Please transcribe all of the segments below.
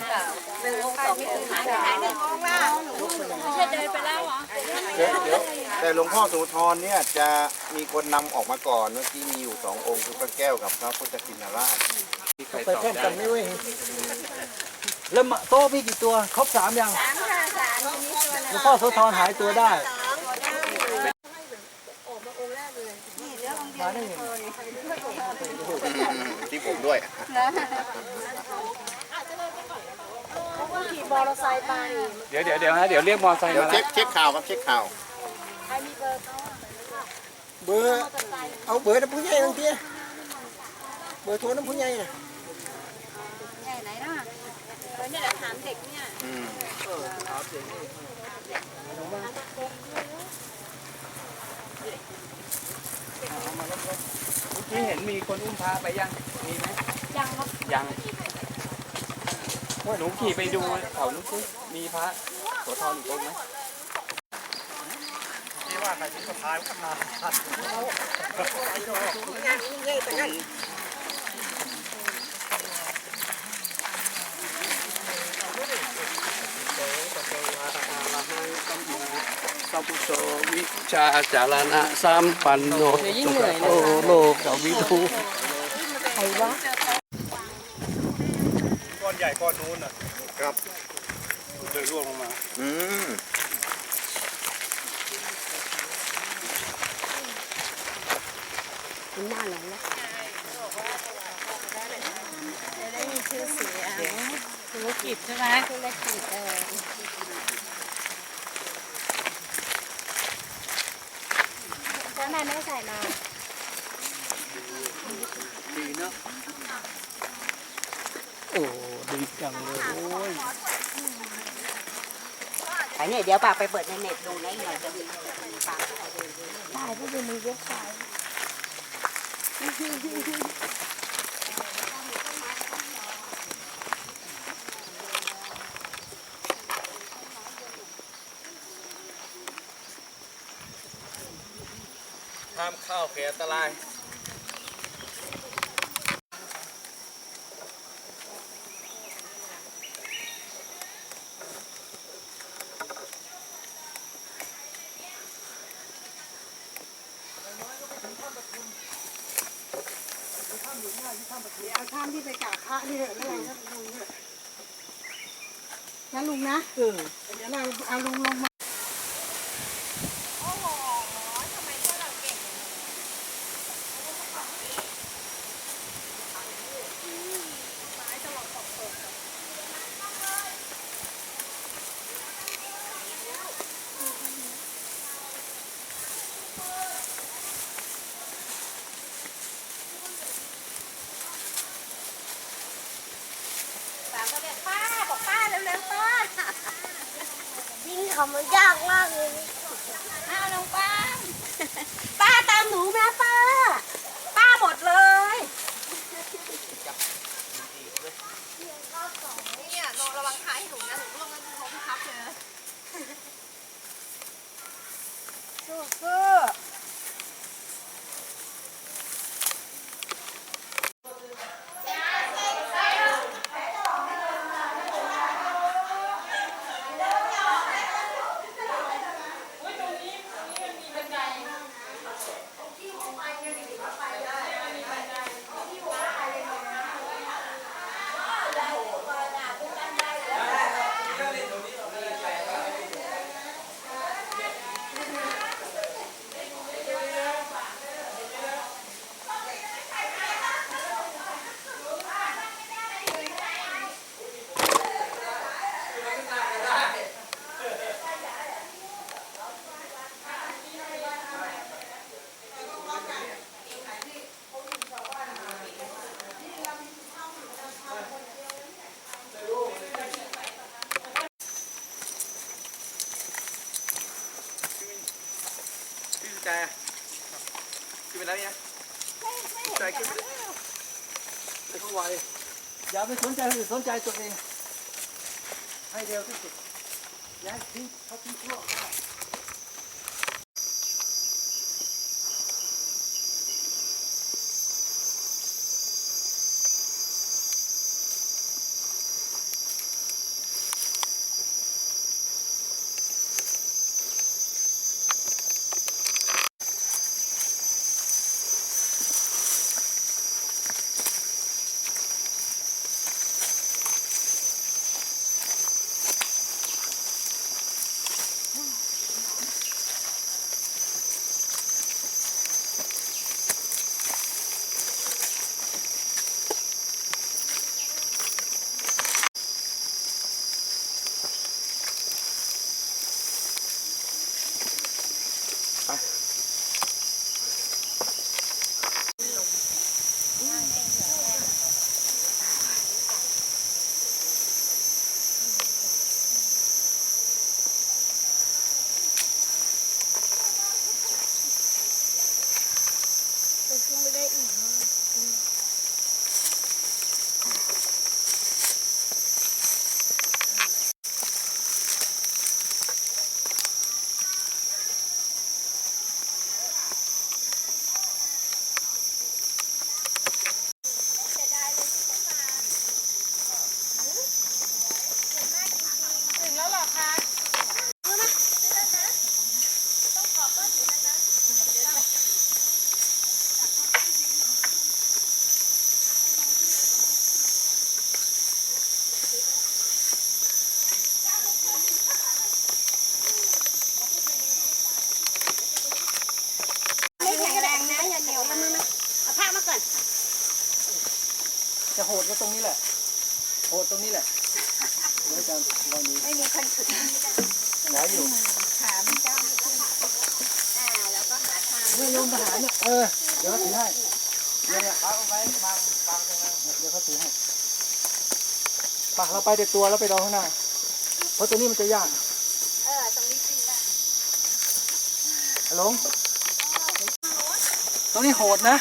เดินไปแล้วเหรอเดี๋ยวเดี๋ยวแต่หลวงพ่อโสุธรเนี่ยจะมีคนนำออกมาก่อนเมื่อกี้มีอยู่สององค์คือพระแก้วกับพระพุทธชินราชไปแข่งกันไม่เว้ยแล้วมาโต๊ะพี่กี่ตัวครบสามยังสามค่ะสามทีนี้ตัวหลวงพ่อโสธรหายตัวได้มาได้ไงที่ผมด้วย ขี่มอเตอร์ไซค์ไปเดี๋ยวเดี๋ยวเดี๋ยวนะเดี๋ยวเรียกมอเตอร์ไซค์เดี๋ยวมาเช็แล้ควเช็คข่าวครับเช็คข่าว ใครมีเบอร์เขาเบอร์เอาเบอร์น้ำผู้ใหญ่บางทีเบอร์โทรน้ำผู้ใหญ่น่ะใหญ่ไหนน่ะเออเนี่ยแหละถามเด็กเนี่ยอืมเมื่อกี้เห็นมีคนอุ้มพระไปยังมีไหมยังครับยัง หนูขี่ไปดูเขานู้นสิมีพระโสธรอีกองค์ไหมสัพพุโสวิชาจารณะสัมปันโนโอโลกวิทูก้อน ใหญ่ก้อนนู้นอะครับเลยร่วงลงมาอืมได้มีชื่อเสียงธุรกิจใช่ไหมธุรกิจเออแล้วทำไมไม่ใส่มาดีเนาะโอ้ ดีจังเลยโอ้ยอ้เนี่ยเดี๋ยวป้าไปเปิดในเน็ตดูนะอีกหน่อยจะมีปากได้ก็จะมีเว็บไซต์ห้ามเข้าเขตอันตราย ข้ามที่ไปกราบพระนี่เถอะแล้วเราก็ลุงเถอะนะลุงนะ เออเดี๋ยวเราเอาลุงลงมา ปากก็เรียกป้าบอกป้าเร็วๆป้า วิ่งเขามันยากมากเลย อ้าวน้องป้า ป้าตามหนูนะป้า ป้าหมดเลยเนี่ยนอนระวังท้ายให้หนูนะหนูร่วงแล้วล้มทับเลย สู้ๆ พี่แจขึ้นไปแล้วเนี่ยใจขึ้นไปแล้ว แต่ก็ไวอย่า ไปสนใจคนอื่นสนใจตัวเองให้เร็วที่สุดอย่าให้ทิ้งเขาทิ้งชั่ว ดตรงนี้แหละเดี๋ยวจะลองดูไม่มีคนฉุดไม่ได้หลายอยู่ขามันเจ้าไม่ขึ้นอ่าแล้วก็หาทางเนี่ยโยมทหารเนี่ยเออเดี๋ยวเขาถือให้เนี่ยเนี่ยเอาไว้บางบางตรงนั้นเดี๋ยวเขาถือให้ไปเราไปแต่ตัวแล้วไปรอข้างหน้าเพราะตัวนี้มันจะยากเออตรงนี้ขึ้นได้หลงตรงนี้โหดนะ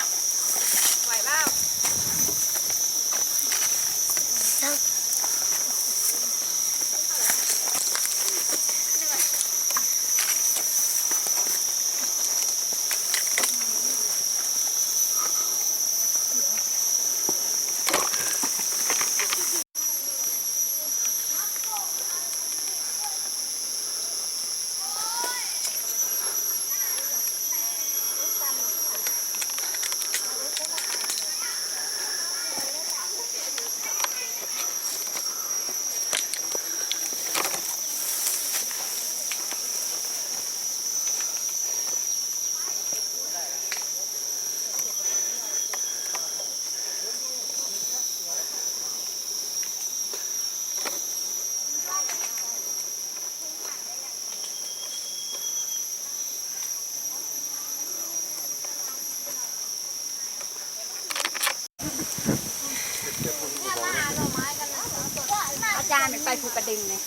อาจารย์ไปภูกระดึงเลย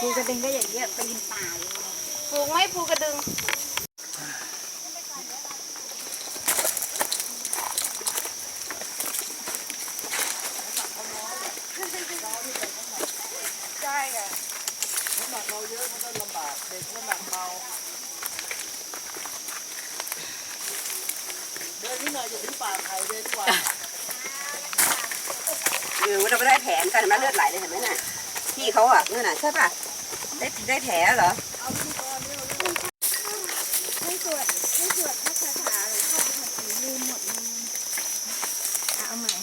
ภูกระดึงก็อย่างเงี้ยปีนป่าเลยภูกไหม่ภูกระดึง ใช่ค่ะ น้ำหนักเราเยอะมันก็ลำบาก เด็กน้ำหนักเบา เดินนิดหน่อยจะถึงป่าไผ่เลยดีกว่าเออว่าเราไม่ได้แผลกันเห็นไหมเลือดไหลเลยเห็นไหมน่ะพี่เขาอะนั่นน่ะใช่ป่ะได้ได้แผลเหรอไม่ตรวจไม่ตรวจพระคาถาหรือพ่อภาษีลืมหมดเลยอะเอาใหม่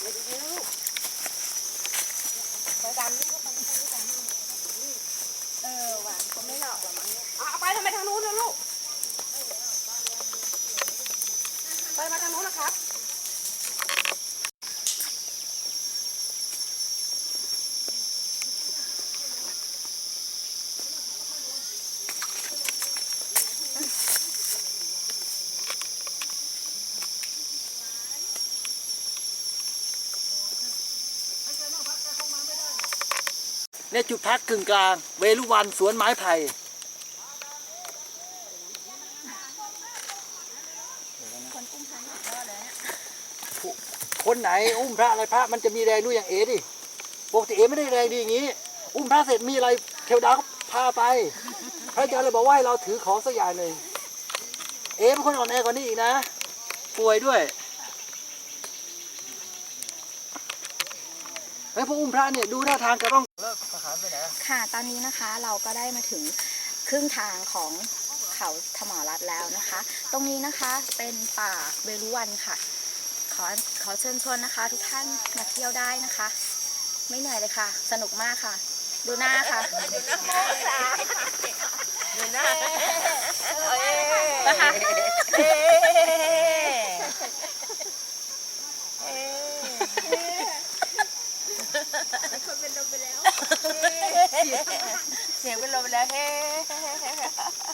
เดี๋ยวเดี๋ยวลูกไปดำนี่ก็ไปไม่ไปด้วยกันเออว่ะเขาไม่หลอกหรอมั้งเนี่ยเอาไปทำไมทางนู้นนะลูกไปมาทางนู้นนะครับ เนี่จุดพักกึ่งกลาง เวลุวันสวนไม้ไผ่คนไหนอุ้มพระอะไรพระมันจะมีแรงด้วยอย่างเอดิปกติเอไม่ได้แรงดีอย่างนี้ อุ้มพระเสร็จมีอะไรเทวดาก็พาไป พระอาจารย์เลยบอกว่าให้เราถือของสักอย่างหนึ่งเอเป็นคนอ่อนแอกว่านี้อีกนะ ป่วยด้วยไอ้พวกอุ้มพระเนี่ยดูท่าทางก็ต้อง ไปไหนค่ะ ตอนนี้นะคะเราก็ได้มาถึงครึ่งทางของเขาธมอรัตแล้วนะคะ ตรงนี้นะคะเป็นป่าเวรุวันค่ะ ขอขอเชิญชวนนะคะ ทุกท่านมาเที่ยวได้นะคะ ไม่เหนื่อยเลยค่ะ สนุกมากค่ะ ดูหน้าค่ะดูหน้านะคะเสียงเป็นลมไปแล้วเฮ้ ท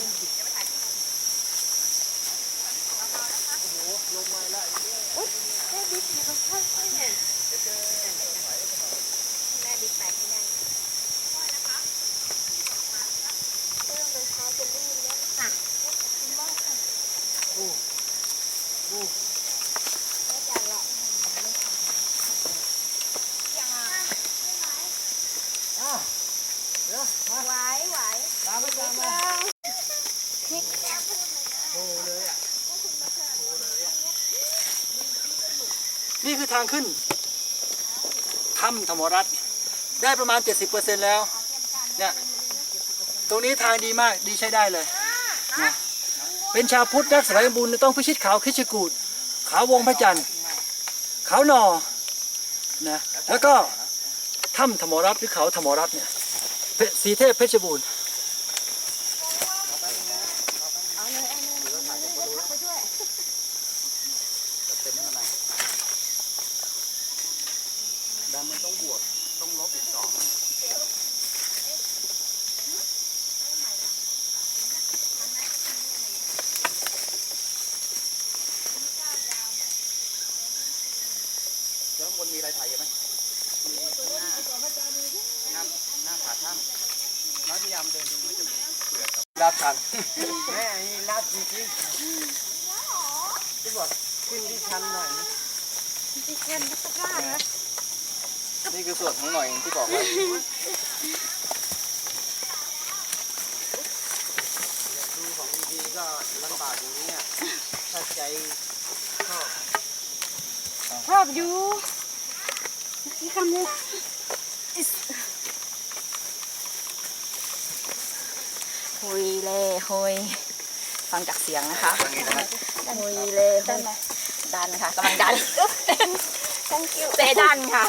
โอ้โหลงมาแล้ว อุ๊ยแค่บิ๊กอยู่ตรงข้างๆเนี่อางขึ้นถ้ำธรรมรัตน์ได้ประมาณ 70%แล้วเนี่ยตรงนี้ทางดีมากดีใช้ได้เลยนะเป็นชาวพุทธรักสมัยบุญต้องพิชิตเขาคิชกูดเขาวงพระจันทร์เขาหนอนะแล้วก็ถ้ำธรรมรัตน์หรือเขาธรรมรัตน์เนี่ยสีเทพเพชรบูรณ์ ดำมันต้องบวก ต้องลบอีกสอง แล้วข้างบน มีอะไรถ่ายเยอะไหมมีข้างหน้าหน้าหน้าผาถ้ำน้อยพยายามเดินดูมันจะมีเปลือกกับลาดชันแม่นี่ลาดจริงๆที่บอกขึ้นที่ชันหน่อยนะนี่คือส่วนของหน่อยที่บอกว่าดูของดีๆก็ลำบากอย่างนี้อะถ้าใจชอบชอบอยู่ ที่คำเลยหุยเล่หุยฟังจากเสียงนะคะอย่างนี้นะครับหุยเล่หุยดันค่ะกำลังดัน thank you เจดันค่ะ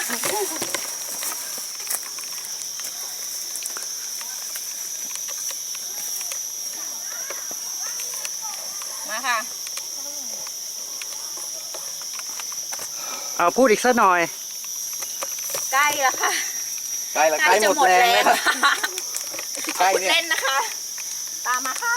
มาค่ะ เอาพูดอีกสักหน่อย ใกล้แล้วค่ะใกล้ละใกล้หมดแรงแล้วค่ะใกล้คุณเนี่ยเล่นนะคะ ตามมาค่ะ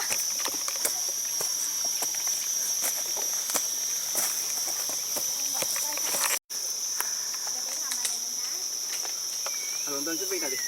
เอาลงเดินขึ้นไปหน่อยดิ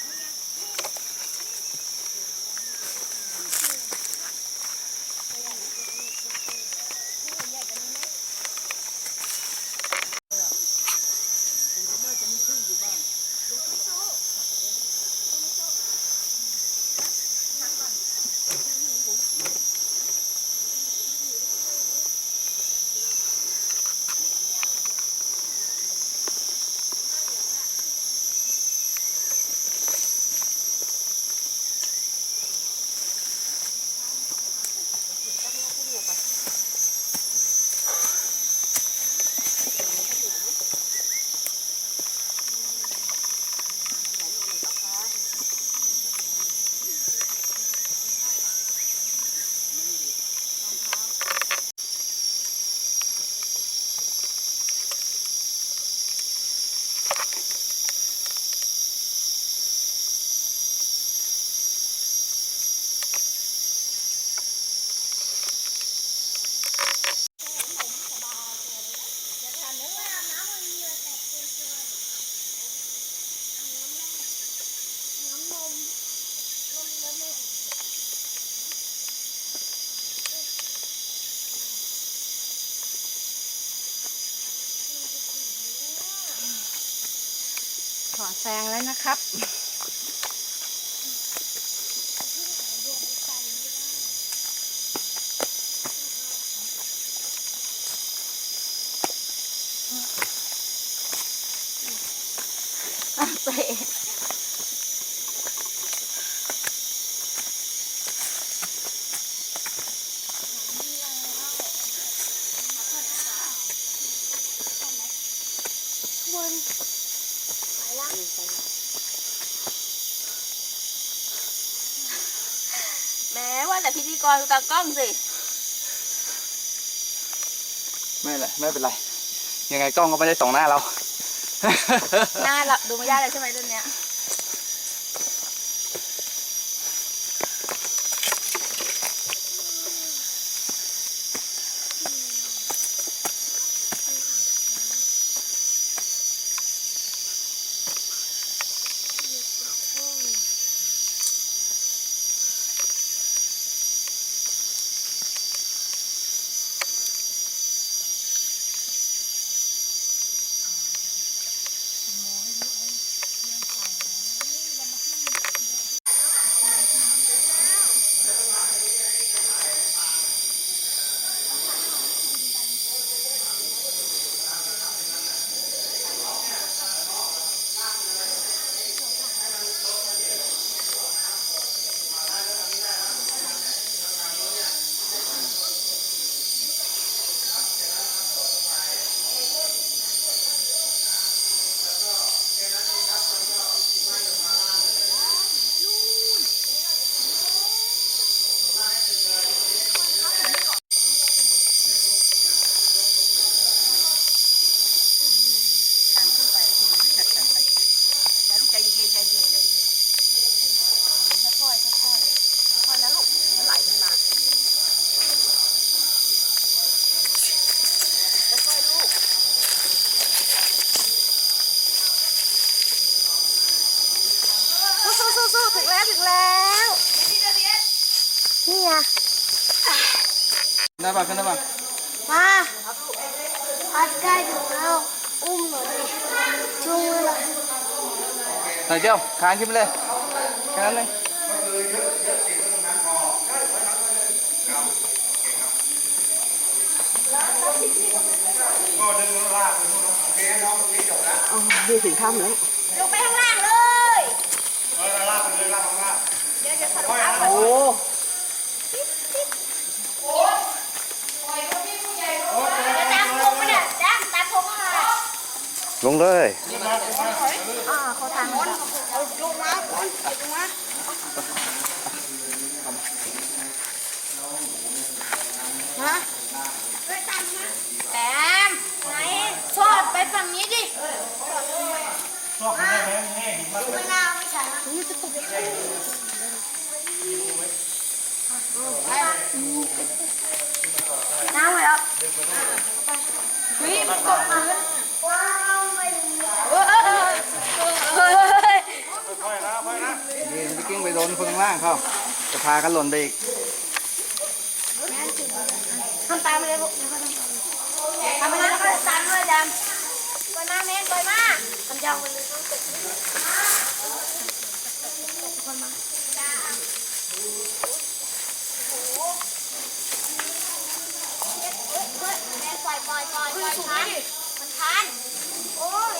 นะครับ เป๊ะ แม้ว่าแต่พิธี กรดูตากล้องสิ ไม่เลยไม่เป็นไร ยังไงกล้องก็ไม่ได้ส่องหน้าเรา หน้าเราดูไม่ได้เลยใช่ไหมรุ่นเนี้ย ไงได้ป่ะขึ้นได้ป่ะมาพัดใกล้ถึงแล้วอุ้มหน่อยดิช่วยมือหน่อยไหนเจ้าคานขึ้นไปเลยแค่นั้นเลยดูสิถ้ำแล้ว ลงไปข้างล่างเลย โอ้จะตามผมมาเนี่ยตามตามผมมาลงเลยอ่าเขาทางโน้นเอาลงมาก่อนลงมาฮะแอมไหนชอบไปฝั่งนี้ดิชอบได้ไหมไม่น่าไม่ใช่นะนี่จะตกน้ำไหมครับเฮ้ยมันตกมาว้าวไม่เออเออเออเออ นี่พี่กิ้งไปโด นคนข้างล่างเขาจะพากันหล่นไปอีกทำตามไปเลยพวกทำไปเลยแล้วก็ตามด้วยดำไปมาเมนไปมาทำยาวไปเลยคนมาแม่ปล่อยปล่อยปล่อยปล่อยทันมันทันโอ้ย